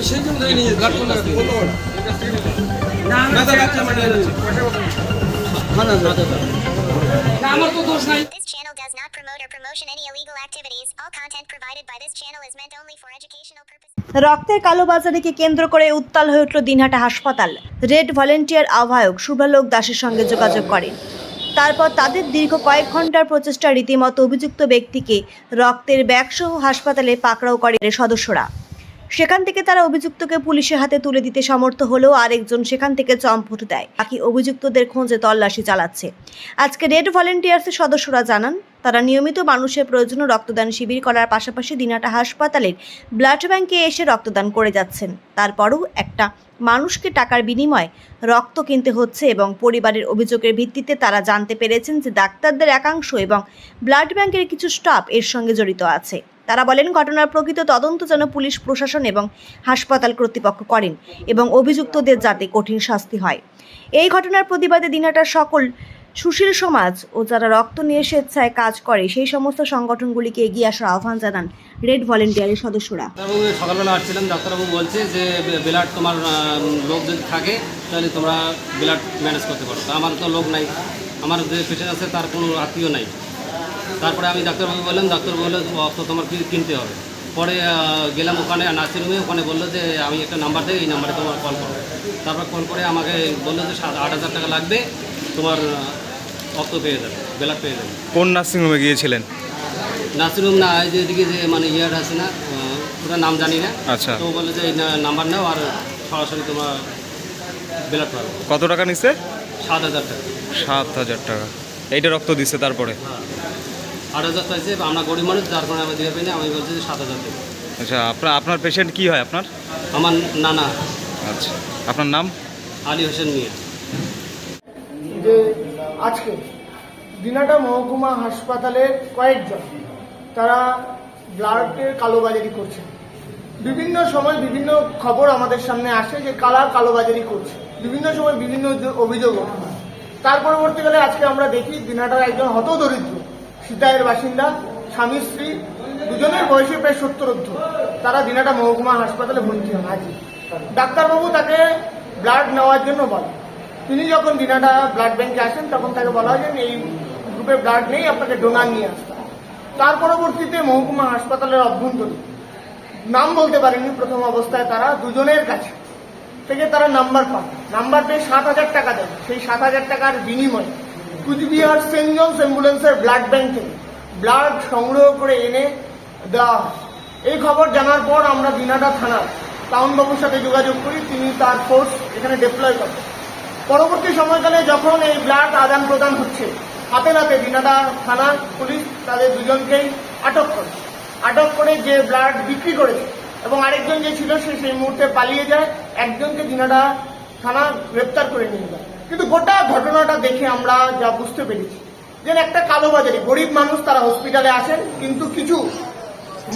আমি সেই জন্য নিয়ে গার্ড করলে না দাদা না না দাদা না আমার তো দোষ নাই। This channel does not promote or promotion any illegal activities. All content provided by this channel is meant only for educational purposes. রক্তের কালোবাজারিকে কেন্দ্র করে উত্তাল হয়ে উঠল দিনহাটা হাসপাতাল। রেড ভলেন্টিয়ার আহ্বায়ক শুভালোক দাসের সঙ্গে যোগাযোগ করেন। তারপর তাদের দীর্ঘ কয়েক ঘণ্টার প্রচেষ্টা রীতিমতো অভিযুক্ত ব্যক্তিকে রক্তের ব্যাগসহ হাসপাতালে পাকড়াও করে সদস্যরা। সেখান থেকে তারা অভিযুক্তকে পুলিশের হাতে তুলে দিতে সমর্থ হলেও আরেকজন সেখান থেকে চম্পট দেয়। বাকি অভিযুক্তদের খোঁজে তল্লাশি চালাচ্ছে। আজকে রেড ভলেন্টিয়ার্সের সদস্যরা জানান, তারা নিয়মিত মানুষের প্রয়োজনে রক্তদান শিবির করার পাশাপাশি দিনাটা হাসপাতালের ব্লাড ব্যাংকে এসে রক্তদান করে যাচ্ছেন। তারপরও একটা মানুষকে টাকার বিনিময়ে রক্ত কিনতে হচ্ছে এবং পরিবারের অভিযোগের ভিত্তিতে তারা জানতে পেরেছেন যে ডাক্তারদের একাংশ এবং ব্লাড ব্যাংকের কিছু স্টাফ এর সঙ্গে জড়িত আছে। তারা বলেন, ঘটনার প্রকৃত তদন্ত যেন পুলিশ, প্রশাসন এবং হাসপাতাল কর্তৃপক্ষ করেন এবং অভিযুক্তদের যাতে কঠিন শাস্তি হয়। এই ঘটনার প্রতিবাদে দিনাটার সকল সুশীল সমাজ ও যারা রক্ত নিয়ে স্বেচ্ছায় কাজ করে, সেই সমস্ত সংগঠনগুলিকে এগিয়ে আসার আহ্বান জানান রেড ভলেন্টিয়ারের সদস্যরা। সকালবেলা আসছিলাম ডাক্তারবাবু বলছে যে ব্লাড তোমার লোক যদি থাকে, তাহলে তোমরা ব্লাড ম্যানেজ করতে পারো। আমার তো লোক নাই, আমার যে পেশেন্ট আছে তার কোনো আত্মীয় নাই। তারপরে আমি ডাক্তারবাবু বললাম ডাক্তারবাবু বলল অত তোমার কি কিনতে হবে। পরে গেলাম ওখানে নার্সিংহোমে ওখানে বলল যে আমি একটা নাম্বার দেয় এই নাম্বারে তোমার কল করো। তারপর কল করে আমাকে বলল যে সাত আট হাজার টাকা লাগবে তোমার রক্ত পেয়ে যাবে ব্লাড পেয়ে যাবে। কোন নার্সিংহোমে গিয়েছিলেন? নার্সিংহোম না এই যে এদিকে যে মানে ইয়ার আছে না ওটার নাম জানি না। আচ্ছা। তো বলে যে এই নাম্বার নাও আর সরাসরি তোমার ব্লাড পাবে। কত টাকা নিচ্ছে? সাত হাজার টাকা। সাত হাজার টাকা। এইটা রক্ত দিচ্ছে তারপরে? হ্যাঁ। আট হাজার চাইছে আমরা গরিব মানুষ যার কারণে আমি দিতে পারি না আমি বলছি যে সাত হাজার দেবো। আচ্ছা আপনার আপনার পেশেন্ট কি হয় আপনার? আমার নানা। আচ্ছা আপনার নাম? আলী হোসেন মিয়া। যে আজকে দিনাটা মহকুমা হাসপাতালে কয়েকজন তারা ব্লাডের কালোবাজারি করছে। বিভিন্ন সময় বিভিন্ন খবর আমাদের সামনে আসে যে কালার কালোবাজারি করছে। বিভিন্ন সময় বিভিন্ন অভিযোগ তার পরবর্তীকালে আজকে আমরা দেখি দিনাটার একজন হতদরিদ্র। সীতায়ের বাসিন্দা, স্বামী, স্ত্রী, দুজনের বয়সে প্রায় সত্তর তারা দিনাটা মহকুমা হাসপাতালে ভর্তি হন আজই ডাক্তারবাবু তাকে ব্লাড নেওয়ার জন্য বলেন তিনি যখন দিনাটা ব্লাড ব্যাংকে আসেন, তখন তাকে বলা হয় যে, এই গ্রুপে ব্লাড নেই, আপনাকে ডোনার নিয়ে আসতে। তার পরবর্তীতে মহকুমা হাসপাতালের অভ্যন্তরীণ। নাম বলতে পারেনি প্রথম অবস্থায় তারা দুজনের কাছে। থেকে তারা নাম্বার পান নাম্বার পেয়ে সাত হাজার টাকা দেন সেই সাত হাজার টাকার বিনিময়ে কুচবিহার সেন্ট জনস অ্যাম্বুলেন্সের ব্লাড ব্যাংক। ব্লাড সংগ্রহ করে এনে দেওয়া এই খবর জানার পর আমরা দিনাটা থানার টাউনবাবুর সাথে যোগাযোগ করি, তিনি তার ফোর্স এখানে ডিপ্লয় করেন। পরবর্তী সময়কালে যখন এই ব্লাড আদান প্রদান হচ্ছে, হাতে নাতে দিনাটা থানার পুলিশ তাদের দুজনকেই আটক করে। আটক করে যে ব্লাড বিক্রি করেছে এবং আরেকজন যে ছিল সে সেই মুহূর্তে পালিয়ে যায়, একজনকে দিনাটা থানা গ্রেপ্তার করে নিয়ে যায়। কিন্তু গোটা ঘটনাটা দেখে আমরা যা বুঝতে পেরেছি। যে একটা কালোবাজারি, গরিব মানুষ তারা হসপিটালে আসেন, কিন্তু কিছু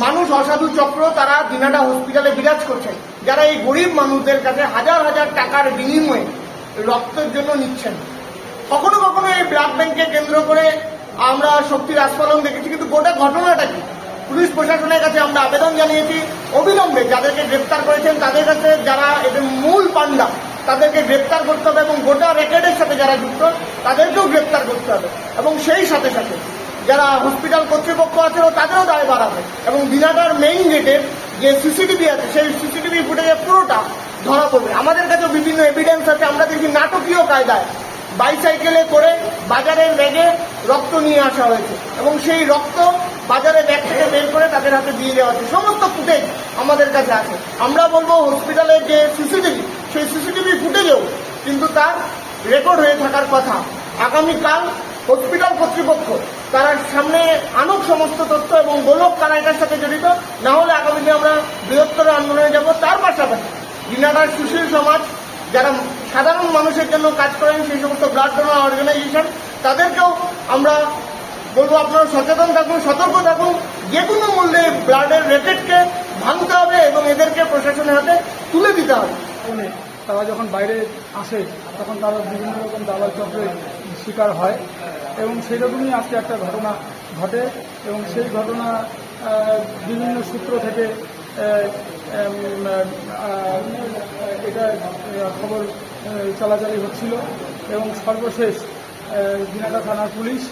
মানুষ অসাধু চক্র তারা দিনাটা হসপিটালে বিরাজ করছেন। যারা এই গরিব মানুষদের কাছে হাজার হাজার টাকার বিনিময়ে রক্তের জন্য নিচ্ছেন। কখনো কখনো এই ব্লাড ব্যাংককে কেন্দ্র করে আমরা শক্তির আস্ফলন দেখেছি, কিন্তু গোটা ঘটনাটা কি? পুলিশ প্রশাসনের কাছে আমরা আবেদন জানিয়েছি, অবিলম্বে যাদেরকে গ্রেপ্তার করেছেন তাদের কাছে যারা এদের মূল পান্ডা তাদেরকে গ্রেপ্তার করতে হবে এবং গোটা রেকর্ডের সাথে যারা যুক্ত, তাদেরকেও গ্রেপ্তার করতে হবে। এবং সেই সাথে সাথে যারা হসপিটাল কর্তৃপক্ষ আছে তাদেরও দায় বাড়াবে। এবং দিনাটার মেইন গেটের যে সিসিটিভি আছে, সেই সিসিটিভি ফুটেজে পুরোটা ধরা পড়বে। আমাদের কাছে বিভিন্ন এভিডেন্স আছে, আমরা দেখি নাটকীয় কায়দায় বাইসাইকেলে করে বাজারের ব্যাগে রক্ত নিয়ে আসা হয়েছে। এবং সেই রক্ত বাজারে ব্যাগ থেকে বের করে তাদের হাতে দিয়ে দেওয়া হচ্ছে সমস্ত ফুটেজ আমাদের কাছে আছে। আমরা বলব হসপিটালের যে সিসিটিভি সেই সিসিটিভি ফুটেজেও কিন্তু তার রেকর্ড হয়ে থাকার কথা। আগামীকাল হসপিটাল কর্তৃপক্ষ তারা সামনে আনুক সমস্ত তথ্য এবং বলক কারা এটার সাথে জড়িত, না হলে আগামী দিনে আমরা বৃহত্তর আন্দোলনে যাব। তার পাশাপাশি দিনাটার সুশীল সমাজ, যারা সাধারণ মানুষের জন্য কাজ করেন, সেই সমস্ত ব্লাড ডোনার অর্গানাইজেশন, তাদেরকেও আমরা বলব, আপনারা সচেতন থাকুন, সতর্ক থাকুন। যে কোনো মূল্যে ব্লাডের রেটেডকে ভাঙতে হবে এবং এদেরকে প্রশাসনের হাতে তুলে দিতে হবে। ফোনে তারা যখন বাইরে আসে, তখন তারা বিভিন্ন রকম দালাল চক্রের শিকার হয় এবং সেরকমই আজকে একটা ঘটনা ঘটে এবং সেই ঘটনা বিভিন্ন সূত্র থেকে এটা খবর চালাচালি হচ্ছিল এবং সর্বশেষ দিনাটা থানার পুলিশ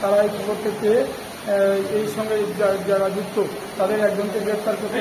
তারা এই খবরটি পেয়ে এই সঙ্গে যারা যুক্ত, তাদের একজনকে গ্রেপ্তার করতে